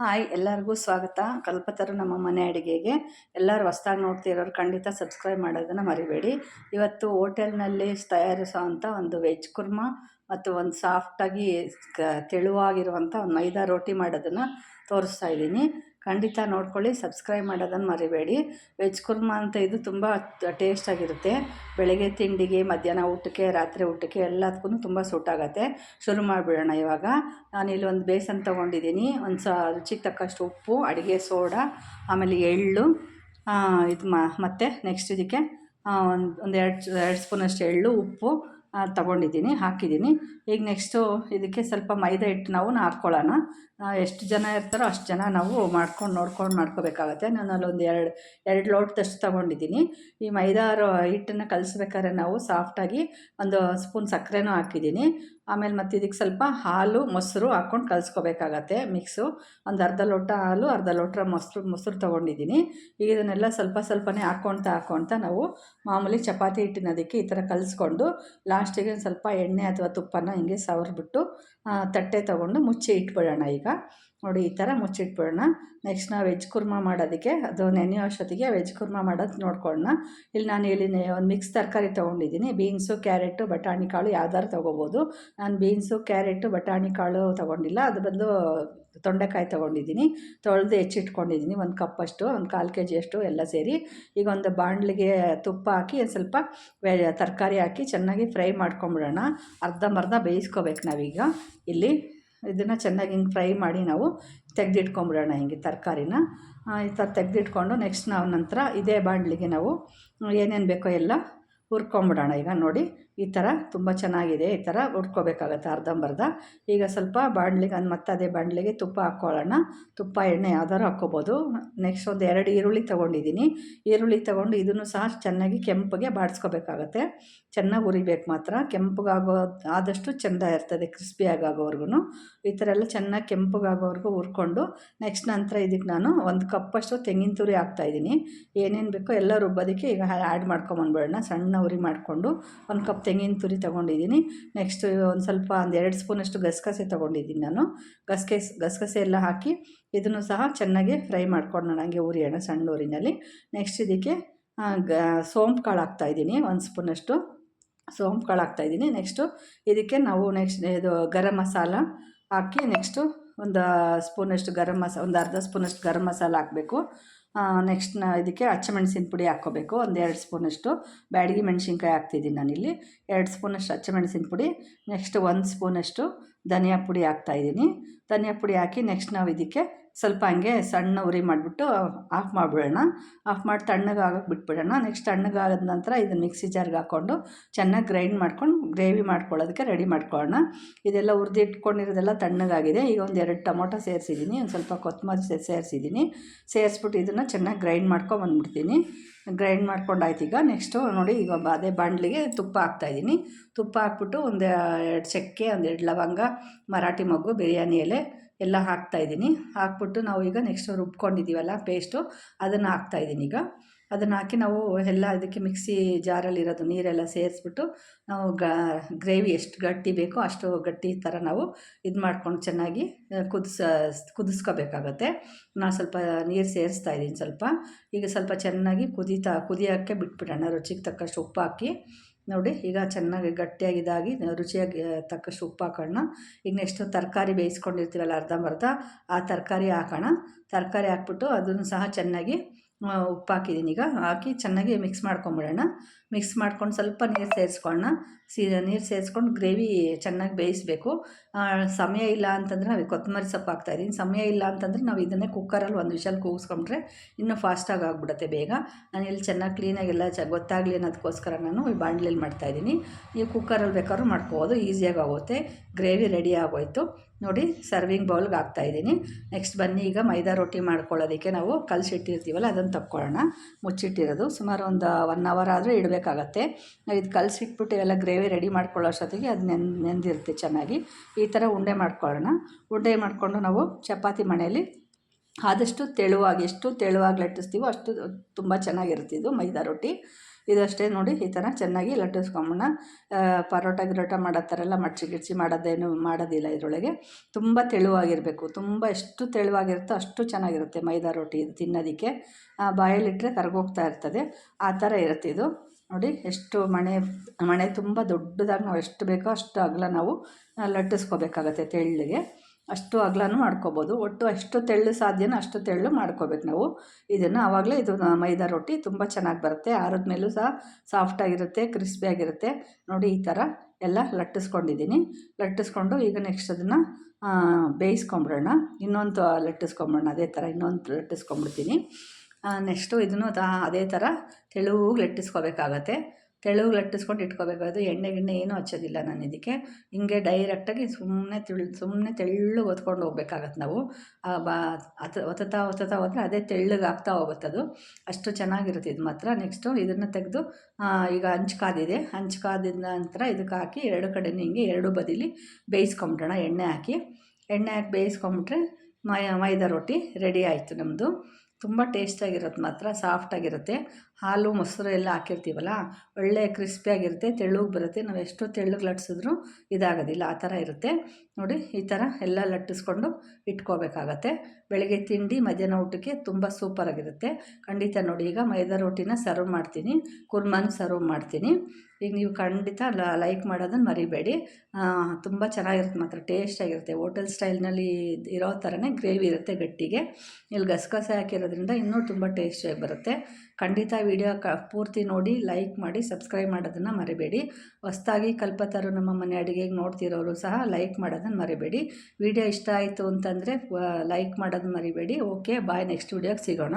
Hi, ಎಲ್ಲರಿಗೂ ಸ್ವಾಗತ. ಕಲ್ಪತರು ನಮ್ಮ ಮನೆ ಅಡುಗೆಗೆ. ಎಲ್ಲರೂ ಹೊಸ್ದಾಗಿ ನೋಡ್ತಿರೋರು ಖಂಡಿತ ಸಬ್ಸ್ಕ್ರೈಬ್ ಮಾಡೋದನ್ನು ಮರಿಬೇಡಿ. ಇವತ್ತು ಹೋಟೆಲ್ನಲ್ಲಿ ತಯಾರಿಸೋವಂಥ ಒಂದು ವೆಜ್ ಕುರ್ಮಾ ಮತ್ತು ಒಂದು ಸಾಫ್ಟಾಗಿ ಕ ತೆಳುವಾಗಿರುವಂಥ ಒಂದು ಮೈದಾ ರೋಟಿ ಮಾಡೋದನ್ನು ತೋರಿಸ್ತಾ ಇದ್ದೀನಿ. ಖಂಡಿತ ನೋಡ್ಕೊಳ್ಳಿ, ಸಬ್ಸ್ಕ್ರೈಬ್ ಮಾಡೋದನ್ನು ಮರಿಬೇಡಿ. ವೆಜ್ ಕುರ್ಮಾ ಅಂತ ಇದು ತುಂಬ ಟೇಸ್ಟಾಗಿರುತ್ತೆ ಬೆಳಗ್ಗೆ ತಿಂಡಿಗೆ, ಮಧ್ಯಾಹ್ನ ಊಟಕ್ಕೆ, ರಾತ್ರಿ ಊಟಕ್ಕೆ ಎಲ್ಲದಕ್ಕೂ ತುಂಬ ಸೂಟ್ ಆಗುತ್ತೆ. ಶುರು ಮಾಡಿಬಿಡೋಣ ಇವಾಗ. ನಾನಿಲ್ಲಿ ಒಂದು ಬೇಸನ್ ತೊಗೊಂಡಿದ್ದೀನಿ. ಒಂದು ಸ ರುಚಿಗೆ ತಕ್ಕಷ್ಟು ಉಪ್ಪು, ಅಡುಗೆ ಸೋಡಾ, ಆಮೇಲೆ ಎಳ್ಳು ಇದು ಮತ್ತು ನೆಕ್ಸ್ಟ್ ಇದಕ್ಕೆ ಒಂದು ಒಂದು ಎರಡು ಎರಡು ಸ್ಪೂನಷ್ಟು ಎಳ್ಳು, ಉಪ್ಪು ತಗೊಂಡಿದ್ದೀನಿ, ಹಾಕಿದ್ದೀನಿ. ಈಗ ನೆಕ್ಸ್ಟು ಇದಕ್ಕೆ ಸ್ವಲ್ಪ ಮೈದಾ ಹಿಟ್ಟು ನಾವು ಹಾಕ್ಕೊಳ್ಳೋಣ ಎಷ್ಟು ಜನ ಇರ್ತಾರೋ ಅಷ್ಟು ಜನ ನಾವು ಮಾಡ್ಕೊಂಡು ನೋಡ್ಕೊಂಡು ಮಾಡ್ಕೋಬೇಕಾಗತ್ತೆ. ನಾನು ಅಲ್ಲೊಂದು ಎರಡು ಎರಡು ಲೋಟದಷ್ಟು ತೊಗೊಂಡಿದ್ದೀನಿ. ಈ ಮೈದಾ ಹಿಟ್ಟನ್ನು ಕಲಿಸ್ಬೇಕಾದ್ರೆ ನಾವು ಸಾಫ್ಟಾಗಿ ಒಂದು ಸ್ಪೂನ್ ಸಕ್ಕರೆನೂ ಹಾಕಿದ್ದೀನಿ. ಆಮೇಲೆ ಮತ್ತು ಇದಕ್ಕೆ ಸ್ವಲ್ಪ ಹಾಲು, ಮೊಸರು ಹಾಕ್ಕೊಂಡು ಕಲಿಸ್ಕೋಬೇಕಾಗತ್ತೆ ಮಿಕ್ಸು ಒಂದು ಅರ್ಧ ಲೋಟ ಹಾಲು, ಅರ್ಧ ಲೋಟ ಮೊಸರು ಮೊಸರು ತೊಗೊಂಡಿದ್ದೀನಿ ಈಗ ಇದನ್ನೆಲ್ಲ ಸ್ವಲ್ಪ ಸ್ವಲ್ಪನೇ ಹಾಕ್ಕೊಳ್ತಾ ಹಾಕ್ಕೊಳ್ತಾ ನಾವು ಮಾಮೂಲಿ ಚಪಾತಿ ಹಿಟ್ಟಿನ ಅದಕ್ಕೆ ಈ ಥರ ಕಲಿಸ್ಕೊಂಡು ಲಾಸ್ಟಿಗೆ ಸ್ವಲ್ಪ ಎಣ್ಣೆ ಅಥವಾ ತುಪ್ಪನ ಹಿಂಗೆ ಸವರ್ಬಿಟ್ಟು ತಟ್ಟೆ ತೊಗೊಂಡು ಮುಚ್ಚಿ ಇಟ್ಬಿಡೋಣ ಈಗ. ನೋಡಿ, ಈ ಥರ ಮುಚ್ಚಿಟ್ಬಿಡೋಣ ನೆಕ್ಸ್ಟ್ ನಾವು ವೆಜ್ ಕುರ್ಮಾ ಮಾಡೋದಕ್ಕೆ, ಅದು ನೆನೆಯೋ ಅಷ್ಟೊತ್ತಿಗೆ ವೆಜ್ ಕುರ್ಮಾ ಮಾಡೋದು ನೋಡ್ಕೊಳ್ಳೋಣ. ಇಲ್ಲಿ ನಾನು ಇಲ್ಲಿ ಒಂದು ಮಿಕ್ಸ್ ತರಕಾರಿ ತೊಗೊಂಡಿದ್ದೀನಿ. ಬೀನ್ಸು, ಕ್ಯಾರೆಟು, ಬಟಾಣಿ ಕಾಳು ಯಾವ್ದಾದ್ರು ತೊಗೋಬೋದು. ನಾನು ಬೀನ್ಸು, ಕ್ಯಾರೆಟು, ಬಟಾಣಿ ಕಾಳು ತೊಗೊಂಡಿಲ್ಲ. ಅದು ಬದಲು ತೊಂಡೆಕಾಯಿ ತೊಗೊಂಡಿದ್ದೀನಿ. ತೊಳೆದು ಹೆಚ್ಚಿಟ್ಕೊಂಡಿದ್ದೀನಿ. ಒಂದು ಕಪ್ಪಷ್ಟು, ಒಂದು ಕಾಲು ಕೆ ಜಿಯಷ್ಟು ಎಲ್ಲ ಸೇರಿ. ಈಗ ಒಂದು ಬಾಣಲಿಗೆ ತುಪ್ಪ ಹಾಕಿ, ಒಂದು ಸ್ವಲ್ಪ ತರಕಾರಿ ಹಾಕಿ ಚೆನ್ನಾಗಿ ಫ್ರೈ ಮಾಡ್ಕೊಂಬಿಡೋಣ. ಅರ್ಧಂಬರ್ಧ ಬೇಯಿಸ್ಕೋಬೇಕು ನಾವೀಗ. ಇಲ್ಲಿ ಇದನ್ನು ಚೆನ್ನಾಗಿ ಹಿಂಗೆ ಫ್ರೈ ಮಾಡಿ ನಾವು ತೆಗೆದಿಟ್ಕೊಂಬಿಡೋಣ ಹಿಂಗೆ ತರಕಾರಿನ. ಈ ಥರ ತೆಗೆದಿಟ್ಕೊಂಡು ನೆಕ್ಸ್ಟ್ ನಾವು ನಂತರ ಇದೇ ಬಾಣಲಿಗೆ ನಾವು, ಏನೇನು ಬೇಕೋ ಎಲ್ಲ ಹುರ್ಕೊಂಬಿಡೋಣ ಈಗ ನೋಡಿ. ಈ ಥರ ತುಂಬ ಚೆನ್ನಾಗಿದೆ, ಈ ಥರ ಉಟ್ಕೋಬೇಕಾಗತ್ತೆ ಅರ್ಧಂಬರ್ಧ. ಈಗ ಸ್ವಲ್ಪ ಬಾಣಲಿಗೆ ಅದು ಮತ್ತೆ ಅದೇ ಬಾಣಲಿಗೆ ತುಪ್ಪ ಹಾಕ್ಕೊಳ್ಳೋಣ ತುಪ್ಪ, ಎಣ್ಣೆ ಯಾವ್ದಾದ್ರು ಹಾಕ್ಕೋಬೋದು. ನೆಕ್ಸ್ಟ್ ಒಂದು ಎರಡು ಈರುಳ್ಳಿ ತೊಗೊಂಡಿದ್ದೀನಿ. ಈರುಳ್ಳಿ ತೊಗೊಂಡು ಇದನ್ನು ಸಹ ಚೆನ್ನಾಗಿ ಕೆಂಪಗೆ ಬಾಡಿಸ್ಕೋಬೇಕಾಗತ್ತೆ. ಚೆನ್ನಾಗಿ ಉರಿಬೇಕು ಮಾತ್ರ. ಕೆಂಪಗಾಗೋ ಆದಷ್ಟು ಚೆಂದ ಇರ್ತದೆ ಕ್ರಿಸ್ಪಿಯಾಗೋವರೆಗೂ ಈ ಥರ ಎಲ್ಲ ಚೆನ್ನಾಗಿ ಕೆಂಪಗಾಗೋವರೆಗೂ ಹುರ್ಕೊಂಡು ನೆಕ್ಸ್ಟ್ ನಂತರ ಇದಕ್ಕೆ ನಾನು ಒಂದು ಕಪ್ಪಷ್ಟು ತೆಂಗಿನ ತುರಿ ಹಾಕ್ತಾಯಿದ್ದೀನಿ ಏನೇನು ಬೇಕೋ ಎಲ್ಲ ರುಬ್ಬೋದಕ್ಕೆ ಈಗ ಆ್ಯಡ್ ಮಾಡ್ಕೊಂಬಂದ್ಬಿಡೋಣ. ಸಣ್ಣ ಉರಿ ಮಾಡಿಕೊಂಡು ಒಂದು ಕಪ್ ತೆಂಗಿನ ತುರಿ ತೊಗೊಂಡಿದ್ದೀನಿ. ನೆಕ್ಸ್ಟ್ ಒಂದು ಸ್ವಲ್ಪ ಒಂದು ಎರಡು ಸ್ಪೂನಷ್ಟು ಗಸಗಸೆ ತೊಗೊಂಡಿದ್ದೀನಿ ನಾನು. ಗಸಗೆ, ಗಸಗಸೆ ಎಲ್ಲ ಹಾಕಿ ಇದನ್ನು ಸಹ ಚೆನ್ನಾಗಿ ಫ್ರೈ ಮಾಡ್ಕೊಂಡು ಹಂಗೆ ಉರಿಯೋಣ ಸಣ್ಣ ಊರಿನಲ್ಲಿ. ನೆಕ್ಸ್ಟ್ ಇದಕ್ಕೆ ಗ, ಸೋಂಪು ಕಾಳು ಹಾಕ್ತಾಯಿದ್ದೀನಿ ಒಂದು ಸ್ಪೂನಷ್ಟು ಸೋಂಪು ಕಾಳು ಹಾಕ್ತಾಯಿದ್ದೀನಿ ನೆಕ್ಸ್ಟು ಇದಕ್ಕೆ ನಾವು ನೆಕ್ಸ್ಟ್ ಇದು ಗರಂ ಮಸಾಲ ಹಾಕಿ ನೆಕ್ಸ್ಟು ಒಂದು ಸ್ಪೂನಷ್ಟು ಗರಂ ಮಸ, ಒಂದು ಅರ್ಧ ಸ್ಪೂನಷ್ಟು ಗರಂ ಮಸಾಲ ಹಾಕಬೇಕು. ನೆಕ್ಸ್ಟ್ ನಾ ಇದಕ್ಕೆ ಹಚ್ಚಮೆಣಸಿನ ಪುಡಿ ಹಾಕ್ಕೋಬೇಕು. ಒಂದು ಎರಡು ಸ್ಪೂನಷ್ಟು. ಬ್ಯಾಡಗಿ ಮೆಣಸಿನ್ಕಾಯಿ ಹಾಕ್ತಿದ್ದೀನಿ ನಾನಿಲ್ಲಿ. ಎರಡು ಸ್ಪೂನಷ್ಟು ಹಚ್ಚಮೆಣಸಿನ ಪುಡಿ. ನೆಕ್ಸ್ಟ್ ಒಂದು ಸ್ಪೂನಷ್ಟು ಧನಿಯಾ ಪುಡಿ ಹಾಕ್ತಾಯಿದ್ದೀನಿ ಧನಿಯಾ ಪುಡಿ ಹಾಕಿ ನೆಕ್ಸ್ಟ್ ನಾವು ಇದಕ್ಕೆ ಸ್ವಲ್ಪ ಹಂಗೆ ಸಣ್ಣ ಉರಿ ಮಾಡಿಬಿಟ್ಟು ಆಫ್ ಮಾಡಿಬಿಡೋಣ. ಆಫ್ ಮಾಡಿ ತಣ್ಣಗಾಗಕ್ಕೆ ಬಿಟ್ಬಿಡೋಣ. ನೆಕ್ಸ್ಟ್ ತಣ್ಣಗಾದ ನಂತರ ಇದನ್ನು ಮಿಕ್ಸಿ ಜಾರ್ಗೆ ಹಾಕ್ಕೊಂಡು ಚೆನ್ನಾಗಿ ಗ್ರೈಂಡ್ ಮಾಡ್ಕೊಂಡು ಗ್ರೇವಿ ಮಾಡ್ಕೊಳ್ಳೋದಕ್ಕೆ ರೆಡಿ ಮಾಡ್ಕೊಳ್ಳೋಣ. ಇದೆಲ್ಲ ಹುರಿದಿಟ್ಕೊಂಡಿರೋದೆಲ್ಲ ತಣ್ಣಗಾಗಿದೆ ಈಗ ಒಂದು ಎರಡು ಟೊಮೊಟೊ ಸೇರಿಸಿದ್ದೀನಿ. ಒಂದು ಸ್ವಲ್ಪ ಕೊತ್ತಂಬರಿ ಸೇರಿಸಿದ್ದೀನಿ. ಸೇರಿಸ್ಬಿಟ್ಟು ಇದನ್ನು ಚೆನ್ನಾಗಿ ಗ್ರೈಂಡ್ ಮಾಡ್ಕೊಂಬಂದ್ಬಿಡ್ತೀನಿ ಗ್ರೈಂಡ್ ಮಾಡ್ಕೊಂಡು ಆಯ್ತು ಈಗ. ನೆಕ್ಸ್ಟು ನೋಡಿ ಈಗ ಅದೇ ಬಾಂಡ್ಲಿಗೆ ತುಪ್ಪ ಹಾಕ್ತಾಯಿದ್ದೀನಿ ತುಪ್ಪ ಹಾಕ್ಬಿಟ್ಟು ಒಂದು ಎರಡು ಚಕ್ಕೆ ಒಂದೆರಡು ಲವಂಗ, ಮರಾಠಿ ಮಗ್ಗು, ಬಿರಿಯಾನಿ ಎಲೆ ಎಲ್ಲ ಹಾಕ್ತಾಯಿದ್ದೀನಿ ಹಾಕ್ಬಿಟ್ಟು ನಾವು ಈಗ ನೆಕ್ಸ್ಟ್ ರುಬ್ಕೊಂಡಿದ್ದೀವಲ್ಲ ಪೇಸ್ಟು ಅದನ್ನು ಹಾಕ್ತಾಯಿದ್ದೀನಿ ಈಗ. ಅದನ್ನು ಹಾಕಿ ನಾವು ಎಲ್ಲ ಅದಕ್ಕೆ ಮಿಕ್ಸಿ ಜಾರಲ್ಲಿರೋದು ನೀರೆಲ್ಲ ಸೇರಿಸ್ಬಿಟ್ಟು ನಾವು ಗ್ರೇವಿ ಎಷ್ಟು ಗಟ್ಟಿ ಬೇಕೋ ಅಷ್ಟು ಗಟ್ಟಿ ಥರ ನಾವು ಇದು ಮಾಡ್ಕೊಂಡು ಚೆನ್ನಾಗಿ ಕುದಿಸ, ಕುದಿಸ್ಕೋಬೇಕಾಗತ್ತೆ. ನಾನು ಸ್ವಲ್ಪ ನೀರು ಸೇರಿಸ್ತಾ ಇದ್ದೀನಿ ಸ್ವಲ್ಪ. ಈಗ ಸ್ವಲ್ಪ ಚೆನ್ನಾಗಿ ಕುದೀತಾ, ಕುದಿಯೋಕ್ಕೆ ಬಿಟ್ಬಿಡೋಣ, ರುಚಿಗೆ ತಕ್ಕಷ್ಟು ಉಪ್ಪು ಹಾಕಿ. ನೋಡಿ, ಈಗ ಚೆನ್ನಾಗಿ ಗಟ್ಟಿಯಾಗಿದ್ದಾಗಿ ರುಚಿಯಾಗಿ ತಕ್ಕಷ್ಟು ಉಪ್ಪು ಹಾಕೋಣ ಈಗ ನೆಕ್ಸ್ಟು ತರಕಾರಿ ಬೇಯಿಸ್ಕೊಂಡಿರ್ತೀವಲ್ಲ ಅರ್ಧಂಬರ್ಧ, ಆ ತರಕಾರಿ ಹಾಕೋಣ. ತರಕಾರಿ ಹಾಕ್ಬಿಟ್ಟು ಅದನ್ನು ಸಹ ಚೆನ್ನಾಗಿ ಉಪ್ಪು ಹಾಕಿದ್ದೀನಿ ಈಗ ಹಾಕಿ ಚೆನ್ನಾಗಿ ಮಿಕ್ಸ್ ಮಾಡ್ಕೊಂಬಿಡೋಣ. ಮಿಕ್ಸ್ ಮಾಡ್ಕೊಂಡು ಸ್ವಲ್ಪ ನೀರು ಸೇರಿಸ್ಕೊಳ್ಳೋಣ ಸೀ, ನೀರು ಸೇರಿಸ್ಕೊಂಡು ಗ್ರೇವಿ ಚೆನ್ನಾಗಿ ಬೇಯಿಸಬೇಕು. ಸಮಯ ಇಲ್ಲ ಅಂತಂದರೆ ನಾವು ಕೊತ್ತಂಬರಿ ಸೊಪ್ಪು ಹಾಕ್ತಾಯಿದ್ದೀನಿ ಸಮಯ ಇಲ್ಲ ಅಂತಂದರೆ ನಾವು ಇದನ್ನೇ ಕುಕ್ಕರಲ್ಲಿ ಒಂದು ವಿಷಲ್ ಕೂಗಿಸ್ಕೊಂಡ್ರೆ ಇನ್ನೂ ಫಾಸ್ಟಾಗಿ ಆಗಿಬಿಡುತ್ತೆ ಬೇಗ. ನಾನು ಇಲ್ಲಿ ಚೆನ್ನಾಗಿ ಕ್ಲೀನಾಗಿ ಎಲ್ಲ ಚ, ಗೊತ್ತಾಗಲಿ ಅನ್ನೋದಕ್ಕೋಸ್ಕರ ನಾನು ಈ ಬಾಣಲೆಯಲ್ಲಿ ಮಾಡ್ತಾಯಿದ್ದೀನಿ ನೀವು ಕುಕ್ಕರಲ್ಲಿ ಬೇಕಾದ್ರೂ ಮಾಡ್ಕೋಬೋದು. ಈಸಿಯಾಗಿ ಆಗುತ್ತೆ. ಗ್ರೇವಿ ರೆಡಿ ಆಗೋಯ್ತು. ನೋಡಿ ಸರ್ವಿಂಗ್ ಬೌಲ್ಗೆ ಹಾಕ್ತಾಯಿದ್ದೀನಿ ನೆಕ್ಸ್ಟ್ ಬನ್ನಿ, ಈಗ ಮೈದಾ ರೊಟ್ಟಿ ಮಾಡ್ಕೊಳ್ಳೋದಕ್ಕೆ ನಾವು ಕಲಸಿಟ್ಟಿರ್ತೀವಲ್ಲ, ಅದನ್ನು ತಕ್ಕೊಳ್ಳೋಣ. ಮುಚ್ಚಿಟ್ಟಿರೋದು. ಸುಮಾರು ಒಂದು ಒನ್ ಅವರ್ ಆದರೂ ಇಡಬೇಕಾಗತ್ತೆ. ನಾವು ಇದು ಕಲಸಿಟ್ಬಿಟ್ಟು ಇವೆಲ್ಲ ಗ್ರೇವಿ ರೆಡಿ ಮಾಡ್ಕೊಳ್ಳೋ ಅಷ್ಟೊತ್ತಿಗೆ ಅದು ನೆನ್, ನೆಂದಿರುತ್ತೆ ಚೆನ್ನಾಗಿ. ಈ ಥರ ಉಂಡೆ ಮಾಡ್ಕೊಳ್ಳೋಣ. ಉಂಡೆ ಮಾಡಿಕೊಂಡು ನಾವು ಚಪಾತಿ ಮಣೆಯಲ್ಲಿ ಆದಷ್ಟು ತೆಳುವಾಗಿ, ಎಷ್ಟು ತೆಳುವಾಗಿ ಲಟ್ಟಿಸ್ತೀವೋ ಅಷ್ಟು ತುಂಬ ಚೆನ್ನಾಗಿರುತ್ತೆ ಇದು ಮೈದಾ ರೊಟ್ಟಿ. ಇದಷ್ಟೇ ನೋಡಿ ಈ ಥರ ಚೆನ್ನಾಗಿ ಲಟ್ಟಿಸ್ಕೊಂಬಣ್ಣ. ಪರೋಟ ಗಿರೋಟ ಮಾಡೋ ಥರ ಎಲ್ಲ ಮಡ್ಚಿ ಗಿಡ್ಚಿ ಮಾಡೋದೇನು ಮಾಡೋದಿಲ್ಲ ಇದರೊಳಗೆ. ತುಂಬ ತೆಳುವಾಗಿರಬೇಕು, ತುಂಬ ಎಷ್ಟು ತೆಳುವಾಗಿರುತ್ತೋ ಅಷ್ಟು ಚೆನ್ನಾಗಿರುತ್ತೆ ಮೈದಾ ರೊಟ್ಟಿ ಇದು ತಿನ್ನೋದಕ್ಕೆ. ಬಾಯಲ್ಲಿಟ್ಟರೆ ಕರ್ಗೋಗ್ತಾ ಇರ್ತದೆ, ಆ ಥರ ಇರುತ್ತೆ ಇದು. ನೋಡಿ ಎಷ್ಟು ಮಣೆ ಮಣೆ ತುಂಬ ದೊಡ್ಡದಾಗಿ ನಾವು ಎಷ್ಟು ಬೇಕೋ ಅಷ್ಟು ಅಗಲ ನಾವು ಲಟ್ಟಿಸ್ಕೋಬೇಕಾಗತ್ತೆ ತೆಳ್ಳಗೆ. ಅಷ್ಟು ಅಗಲನೂ ಮಾಡ್ಕೋಬೋದು. ಒಟ್ಟು ಅಷ್ಟು ತೆಳ್ಳು ಸಾಧ್ಯನೋ ಅಷ್ಟು ತೆಳ್ಳು ಮಾಡ್ಕೋಬೇಕು ನಾವು. ಇದನ್ನು ಆವಾಗಲೇ ಇದು ಮೈದಾ ರೊಟ್ಟಿ ತುಂಬ ಚೆನ್ನಾಗಿ ಬರುತ್ತೆ. ಆರದ ಮೇಲೂ ಸಹ ಸಾಫ್ಟಾಗಿರುತ್ತೆ ಕ್ರಿಸ್ಪಿಯಾಗಿರುತ್ತೆ ನೋಡಿ ಈ ಥರ ಎಲ್ಲ ಲಟ್ಟಿಸ್ಕೊಂಡಿದ್ದೀನಿ. ಲಟ್ಟಿಸ್ಕೊಂಡು ಈಗ ನೆಕ್ಸ್ಟ್ ಅದನ್ನು ಬೇಯಿಸ್ಕೊಂಬಿಡೋಣ. ಇನ್ನೊಂದು ಲಟ್ಟಿಸ್ಕೊಂಬಿಡೋಣ. ಅದೇ ಥರ ಇನ್ನೊಂದು ಲಟ್ಟಿಸ್ಕೊಂಬಿಡ್ತೀನಿ. ನೆಕ್ಸ್ಟು ಇದನ್ನು ಅದೇ ಥರ ತೆಳುವಾಗಿ ಲಟ್ಟಿಸ್ಕೋಬೇಕಾಗತ್ತೆ. ತೆಳುಗೆ ಲಟ್ಟಿಸ್ಕೊಂಡು ಇಟ್ಕೋಬೇಕು. ಅದು ಎಣ್ಣೆ ಗಿಣ್ಣೆ ಏನೂ ಹಚ್ಚೋದಿಲ್ಲ ನಾನು ಇದಕ್ಕೆ. ಹಿಂಗೆ ಡೈರೆಕ್ಟಾಗಿ ಸುಮ್ಮನೆ ತಿಳ್ ಸುಮ್ಮನೆ ತೆಳ್ಳಗೆ ಹೊತ್ಕೊಂಡು ಹೋಗ್ಬೇಕಾಗತ್ತೆ ನಾವು. ಬಾ, ಅತ, ಒತ್ತುತ್ತಾ ಹೋದರೆ ಅದೇ ತೆಳ್ಳಗೆ ಆಗ್ತಾ ಹೋಗುತ್ತೆ ಅದು. ಅಷ್ಟು ಚೆನ್ನಾಗಿರುತ್ತೆ ಇದು ಮಾತ್ರ. ನೆಕ್ಸ್ಟು ಇದನ್ನು ತೆಗೆದು ಈಗ ಹಂಚು ಕಾದಿದೆ. ಹಂಚು ಕಾದಿದ ನಂತರ ಇದಕ್ಕೆ ಹಾಕಿ ಎರಡು ಕಡೆ ಹಿಂಗೆ ಎರಡು ಬದಿಲಿ ಬೇಯಿಸ್ಕೊಂಬಿಡೋಣ. ಎಣ್ಣೆ ಹಾಕಿ. ಎಣ್ಣೆ ಹಾಕಿ ಬೇಯಿಸ್ಕೊಂಬಿಟ್ರೆ ಮೈ, ಮೈದಾ ರೊಟ್ಟಿ ರೆಡಿ ಆಯಿತು ನಮ್ಮದು ತುಂಬ ಟೇಸ್ಟಾಗಿರುತ್ತೆ ಮಾತ್ರ, ಸಾಫ್ಟಾಗಿರುತ್ತೆ. ಹಾಲು, ಮೊಸರು ಎಲ್ಲ ಹಾಕಿರ್ತೀವಲ್ಲ, ಒಳ್ಳೆ ಕ್ರಿಸ್ಪಿಯಾಗಿರುತ್ತೆ, ತೆಳ್ಳಗೆ ಬರುತ್ತೆ. ನಾವು ಎಷ್ಟು ತೆಳ್ಳಗೆ ಲಟ್ಸಿದ್ರು ಇದಾಗೋದಿಲ್ಲ, ಆ ಥರ ಇರುತ್ತೆ. ನೋಡಿ, ಈ ಥರ ಎಲ್ಲ ಲಟ್ಟಿಸ್ಕೊಂಡು ಇಟ್ಕೋಬೇಕಾಗತ್ತೆ. ಬೆಳಗ್ಗೆ ತಿಂಡಿ, ಮಧ್ಯಾಹ್ನ ಊಟಕ್ಕೆ ತುಂಬ ಸೂಪರಾಗಿರುತ್ತೆ. ಖಂಡಿತ ನೋಡಿ, ಈಗ ಮೈದಾ ರೋಟಿನ ಸರ್ವ್ ಮಾಡ್ತೀನಿ, ಕುರ್ಮಾನ ಸರ್ವ್ ಮಾಡ್ತೀನಿ. ಈಗ ನೀವು ಖಂಡಿತ ಲೈಕ್ ಮಾಡೋದನ್ನು ಮರಿಬೇಡಿ. ತುಂಬ ಚೆನ್ನಾಗಿರುತ್ತೆ ಮಾತ್ರ, ಟೇಸ್ಟಾಗಿರುತ್ತೆ. ಹೋಟೆಲ್ ಸ್ಟೈಲ್ನಲ್ಲಿ ಇರೋ ಥರನೇ ಗ್ರೇವಿ ಇರುತ್ತೆ ಗಟ್ಟಿಗೆ. ಇಲ್ಲಿ ಗಸಗಸೆ ಹಾಕಿರೋದ್ರಿಂದ ಇನ್ನೂ ತುಂಬ ಟೇಸ್ಟಿಯಾಗಿ ಬರುತ್ತೆ. ಖಂಡಿತ ವಿಡಿಯೋ ಕ, ಪೂರ್ತಿ ನೋಡಿ ಲೈಕ್ ಮಾಡಿ ಸಬ್ಸ್ಕ್ರೈಬ್ ಮಾಡೋದನ್ನು ಮರಿಬೇಡಿ. ಹೊಸ್ದಾಗಿ ಕಲ್ಪತರು ನಮ್ಮ ಮನೆ ಅಡುಗೆಗೆ ನೋಡ್ತಿರೋರು ಸಹ ಲೈಕ್ ಮಾಡೋದನ್ನು ಮರಿಬೇಡಿ. ವಿಡಿಯೋ ಇಷ್ಟ ಆಯಿತು ಅಂತಂದರೆ ಲೈಕ್ ಮಾಡೋದನ್ನ ಮರಿಬೇಡಿ. ಓಕೆ ಬಾಯ್ ನೆಕ್ಸ್ಟ್ ವಿಡಿಯೋಗೆ ಸಿಗೋಣ.